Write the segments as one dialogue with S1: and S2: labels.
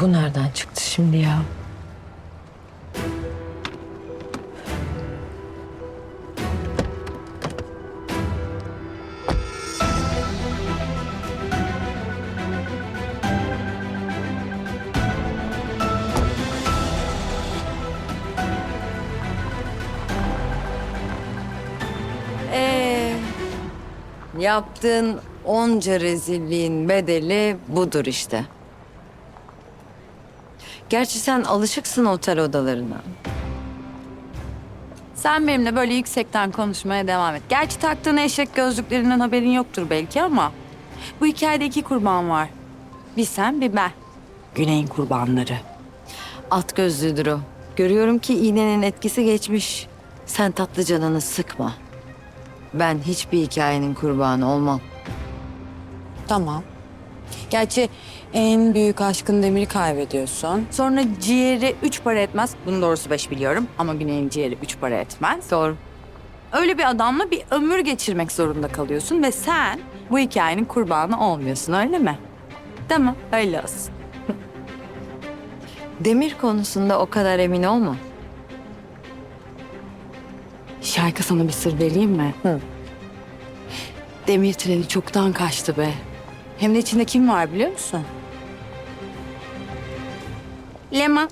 S1: Bu nereden çıktı şimdi ya?
S2: Ee, yaptığın onca rezilliğin bedeli budur işte. Gerçi sen alışıksın otel odalarına.
S3: Sen benimle böyle yüksekten konuşmaya devam et. Gerçi taktığın eşek gözlüklerinden haberin yoktur belki ama... ...bu hikayede iki kurban var. Bir sen bir ben. Güney'in kurbanları.
S2: At gözlüdür o. Görüyorum ki iğnenin etkisi geçmiş. Sen tatlı canını sıkma. Ben hiçbir hikayenin kurbanı olmam.
S3: Tamam. Gerçi en büyük aşkın Demir'i kaybediyorsun. Sonra ciğeri üç para etmez. Bunu doğrusu beş biliyorum. Ama Güney'in ciğeri üç para etmez.
S2: Doğru.
S3: Öyle bir adamla bir ömür geçirmek zorunda kalıyorsun. Ve sen bu hikayenin kurbanı olmuyorsun öyle mi? Değil mi? Öyle olsun.
S2: Demir konusunda o kadar emin olma.
S3: Şarkı sana bir sır vereyim mi?
S2: Hı.
S3: Demir treni çoktan kaçtı be. Hem de içinde kim var biliyor musun? Leman.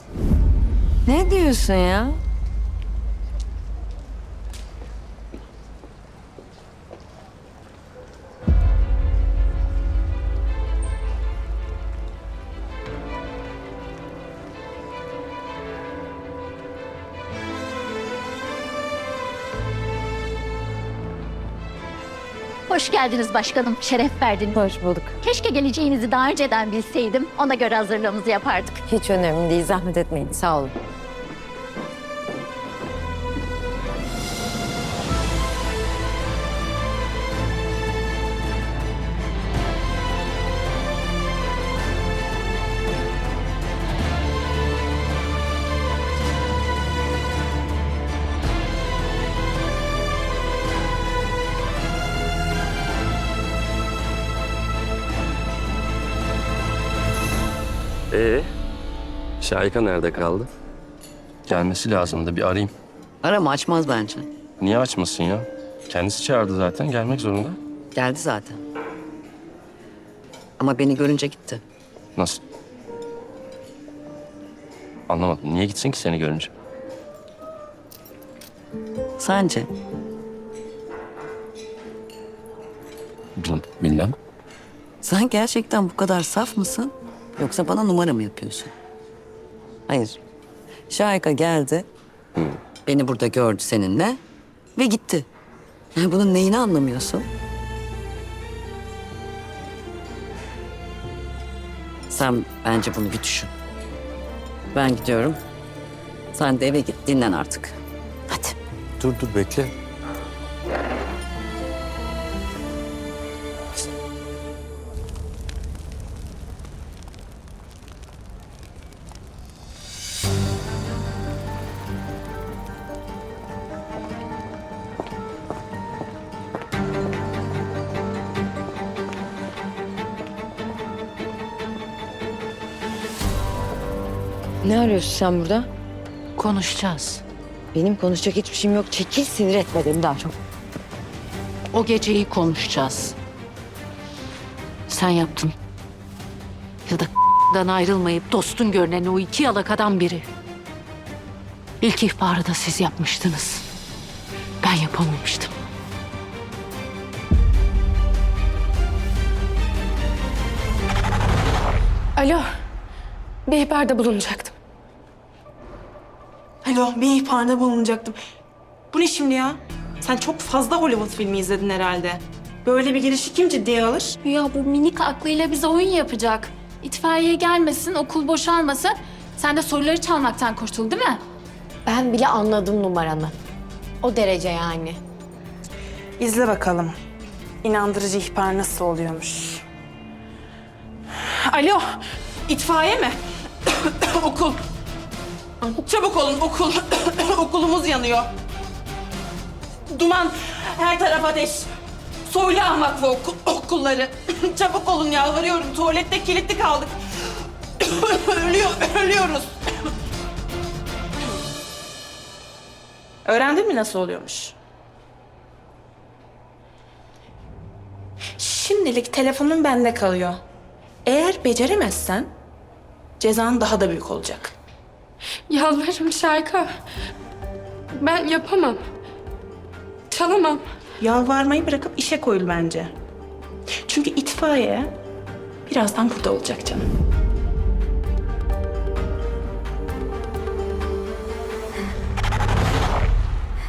S2: Ne diyorsun ya?
S4: Hoş geldiniz başkanım. Şeref verdiniz.
S1: Hoş bulduk.
S4: Keşke geleceğinizi daha önceden bilseydim. Ona göre hazırlığımızı yapardık.
S1: Hiç önemli değil. Zahmet etmeyin. Sağ olun.
S5: Ee, Şahika nerede kaldı? Gelmesi lazımdı bir arayayım.
S6: Arama açmaz bence.
S5: Niye açmasın ya? Kendisi çağırdı zaten gelmek zorunda.
S6: Geldi zaten. Ama beni görünce gitti.
S5: Nasıl? Anlamadım. Niye gitsin ki seni görünce?
S6: Sence?
S5: Bilmem.
S6: Sen gerçekten bu kadar saf mısın? Yoksa bana numara mı yapıyorsun? Hayır. Şahika geldi. Beni burada gördü seninle ve gitti. Bunun neyini anlamıyorsun? Sen bence bunu bir düşün. Ben gidiyorum. Sen de eve git dinlen artık. Hadi.
S5: Dur dur bekle.
S1: Ne arıyorsun sen burada?
S7: Konuşacağız.
S1: Benim konuşacak hiçbir şeyim yok. Çekil sinir etme beni daha çok.
S7: O geceyi konuşacağız. Sen yaptın. Ya da dan ayrılmayıp dostun görünen o iki yalakadan biri. İlk ihbarı da siz yapmıştınız. Ben yapamamıştım.
S8: Alo. Bir ihbarda bulunacaktım.
S9: Alo, bir ihbarda bulunacaktım. Bu ne şimdi ya? Sen çok fazla Hollywood filmi izledin herhalde. Böyle bir girişi kim ciddiye alır?
S8: Ya bu minik aklıyla bize oyun yapacak. İtfaiye gelmesin, okul boşalmasın. Sen de soruları çalmaktan kurtul değil mi?
S10: Ben bile anladım numaranı. O derece yani.
S9: İzle bakalım. İnandırıcı ihbar nasıl oluyormuş. Alo, itfaiye mi? Okul. Çabuk olun, okul. Okulumuz yanıyor. Duman, her taraf ateş. Soylu Vakfı okul, okulları. Çabuk olun yalvarıyorum. Tuvalette kilitli kaldık. Ölüyor, ölüyoruz. Öğrendin mi nasıl oluyormuş? Şimdilik telefonun bende kalıyor. Eğer beceremezsen cezan daha da büyük olacak.
S11: Yalvarırım Şayka. Ben yapamam. Çalamam.
S9: Yalvarmayı bırakıp işe koyul bence. Çünkü itfaiye birazdan burada olacak canım.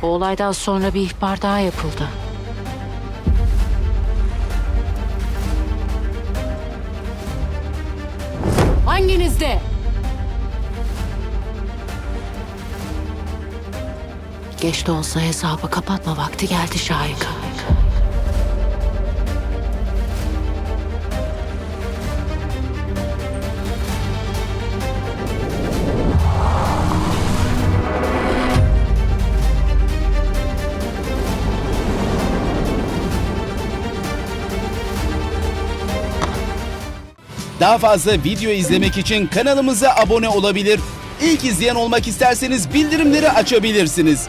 S7: Bu olaydan sonra bir ihbar daha yapıldı. Hanginizde? Geç de olsa hesabı kapatma vakti geldi Şahika.
S12: Daha fazla video izlemek için kanalımıza abone olabilir. İlk izleyen olmak isterseniz bildirimleri açabilirsiniz.